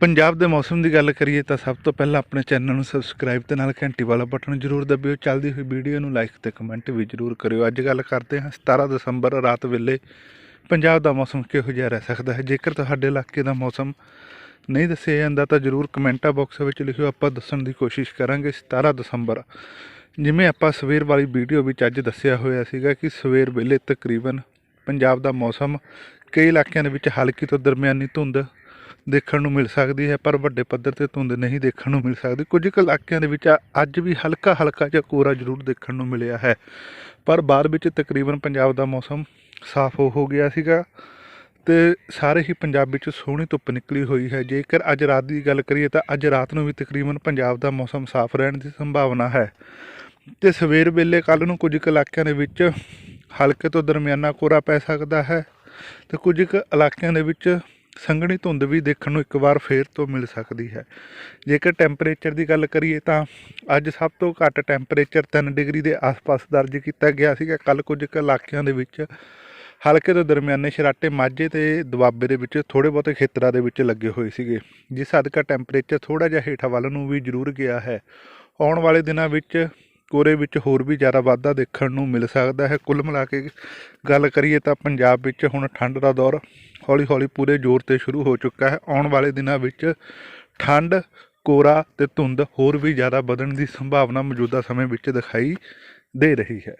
ਪੰਜਾਬ ਦੇ ਮੌਸਮ ਦੀ ਗੱਲ ਕਰੀਏ ਤਾਂ ਸਭ ਤੋਂ ਪਹਿਲਾਂ ਆਪਣੇ ਚੈਨਲ ਨੂੰ ਸਬਸਕ੍ਰਾਈਬ ਤੇ ਨਾਲ ਘੰਟੀ ਵਾਲਾ ਬਟਨ ਜ਼ਰੂਰ ਦਬਿਓ। ਚੱਲਦੀ ਹੋਈ ਵੀਡੀਓ ਨੂੰ ਲਾਈਕ ਤੇ ਕਮੈਂਟ ਵੀ ਜ਼ਰੂਰ ਕਰਿਓ। ਅੱਜ ਗੱਲ ਕਰਦੇ ਹਾਂ 17 ਦਸੰਬਰ ਰਾਤ ਵੇਲੇ ਪੰਜਾਬ ਦਾ ਮੌਸਮ ਕਿਹੋ ਜਿਹਾ ਰਹਿ ਸਕਦਾ ਹੈ? ਜੇਕਰ ਤੁਹਾਡੇ ਇਲਾਕੇ ਦਾ ਮੌਸਮ ਨਹੀਂ ਦੱਸਿਆ ਜਾਂਦਾ ਤਾਂ ਜ਼ਰੂਰ ਕਮੈਂਟਾਂ ਬਾਕਸ ਵਿੱਚ ਲਿਖਿਓ। ਆਪਾਂ ਦੱਸਣ ਦੀ ਕੋਸ਼ਿਸ਼ ਕਰਾਂਗੇ 17 ਦਸੰਬਰ। ਜਿਵੇਂ ਆਪਾਂ ਸਵੇਰ ਵਾਲੀ ਵੀਡੀਓ ਵਿੱਚ ਅੱਜ ਦੱਸਿਆ ਹੋਇਆ ਸੀਗਾ ਕਿ ਸਵੇਰ ਵੇਲੇ ਤਕਰੀਬਨ ਪੰਜਾਬ ਦਾ ਮੌਸਮ ਕਈ ਇਲਾਕਿਆਂ ਦੇ ਵਿੱਚ ਹਲਕੀ ਤੋਂ ਦਰਮਿਆਨੀ ਧੁੰਦ ਦੇਖਣ ਨੂੰ ਮਿਲ ਸਕਦੀ ਹੈ, ਪਰ ਵੱਡੇ ਪੱਧਰ ਤੇ ਧੁੰਦ ਨਹੀਂ ਦੇਖਣ ਨੂੰ ਮਿਲ ਸਕਦੀ। ਕੁਝ ਕੁ ਇਲਾਕਿਆਂ ਦੇ ਵਿੱਚ ਅੱਜ ਵੀ ਹਲਕਾ ਹਲਕਾ ਜਿਹਾ ਕੋਰਾ ਜ਼ਰੂਰ ਦੇਖਣ ਨੂੰ ਮਿਲਿਆ ਹੈ। ਪਰ ਬਾਅਦ ਵਿੱਚ ਤਕਰੀਬਨ ਪੰਜਾਬ ਦਾ ਮੌਸਮ ਸਾਫ਼ ਹੋ ਗਿਆ ਸੀਗਾ ਤੇ ਸਾਰੇ ਹੀ ਪੰਜਾਬ ਵਿੱਚ ਸੋਹਣੀ ਧੁੱਪ ਨਿਕਲੀ ਹੋਈ ਹੈ। ਜੇਕਰ ਅੱਜ ਰਾਤ ਦੀ ਗੱਲ ਕਰੀਏ ਤਾਂ ਅੱਜ ਰਾਤ ਨੂੰ ਵੀ ਤਕਰੀਬਨ ਪੰਜਾਬ ਦਾ ਮੌਸਮ ਸਾਫ਼ ਰਹਿਣ ਦੀ ਸੰਭਾਵਨਾ ਹੈ। ਤੇ ਸਵੇਰ ਵੇਲੇ ਕੱਲ ਨੂੰ ਕੁਝ ਕੁ ਇਲਾਕਿਆਂ ਦੇ ਵਿੱਚ ਹਲਕੇ ਤੋਂ ਦਰਮਿਆਨਾ ਕੋਰਾ ਪੈ ਸਕਦਾ ਹੈ ਤੇ ਕੁਝ ਕੁ ਇਲਾਕਿਆਂ ਦੇ ਵਿੱਚ ਸੰਘਣੀ ਧੁੰਦ ਵੀ ਦੇਖਣ ਨੂੰ ਇੱਕ ਵਾਰ ਫੇਰ ਤੋਂ ਮਿਲ ਸਕਦੀ ਹੈ। ਜੇਕਰ ਟੈਂਪਰੇਚਰ ਦੀ ਗੱਲ ਕਰੀਏ ਤਾਂ ਅੱਜ ਸਭ ਤੋਂ ਘੱਟ ਟੈਂਪਰੇਚਰ 3 ਡਿਗਰੀ ਦੇ ਆਸ-ਪਾਸ ਦਰਜ ਕੀਤਾ ਗਿਆ ਸੀਗਾ। ਕੱਲ ਕੁਝ ਕੁ ਇਲਾਕਿਆਂ ਦੇ ਵਿੱਚ ਹਲਕੇ ਤੋਂ ਦਰਮਿਆਨੇ ਸ਼ਰਾਟੇ ਮਾਝੇ ਤੇ ਦੁਆਬੇ ਦੇ ਵਿੱਚ ਥੋੜੇ ਬਹੁਤੇ ਖੇਤਰਾਂ ਦੇ ਵਿੱਚ ਲੱਗੇ ਹੋਏ ਸੀਗੇ। ਜਿਸ ਹੱਦ ਤੱਕ ਟੈਂਪਰੇਚਰ ਥੋੜਾ ਜਿਹਾ ਹੇਠਾਂ ਵੱਲ ਨੂੰ ਵੀ ਜ਼ਰੂਰ ਗਿਆ ਹੈ। ਆਉਣ ਵਾਲੇ ਦਿਨਾਂ ਵਿੱਚ ਕੋਰੇ ਵਿੱਚ ਹੋਰ ਵੀ ਜ਼ਿਆਦਾ ਵਾਧਾ ਦੇਖਣ ਨੂੰ ਮਿਲ ਸਕਦਾ ਹੈ। ਕੁੱਲ ਮਿਲਾ ਕੇ ਗੱਲ ਕਰੀਏ ਤਾਂ ਪੰਜਾਬ ਵਿੱਚ ਹੁਣ ਠੰਡ ਦਾ ਦੌਰ ਹੌਲੀ-ਹੌਲੀ ਪੂਰੇ ਜ਼ੋਰ ਤੇ ਸ਼ੁਰੂ ਹੋ ਚੁੱਕਾ ਹੈ। ਆਉਣ ਵਾਲੇ ਦਿਨਾਂ ਵਿੱਚ ਠੰਡ, ਕੋਰਾ ਤੇ ਧੁੰਦ ਹੋਰ ਵੀ ਜ਼ਿਆਦਾ ਵਧਣ ਦੀ ਸੰਭਾਵਨਾ ਮੌਜੂਦਾ ਸਮੇਂ ਵਿੱਚ ਦਿਖਾਈ ਦੇ ਰਹੀ ਹੈ।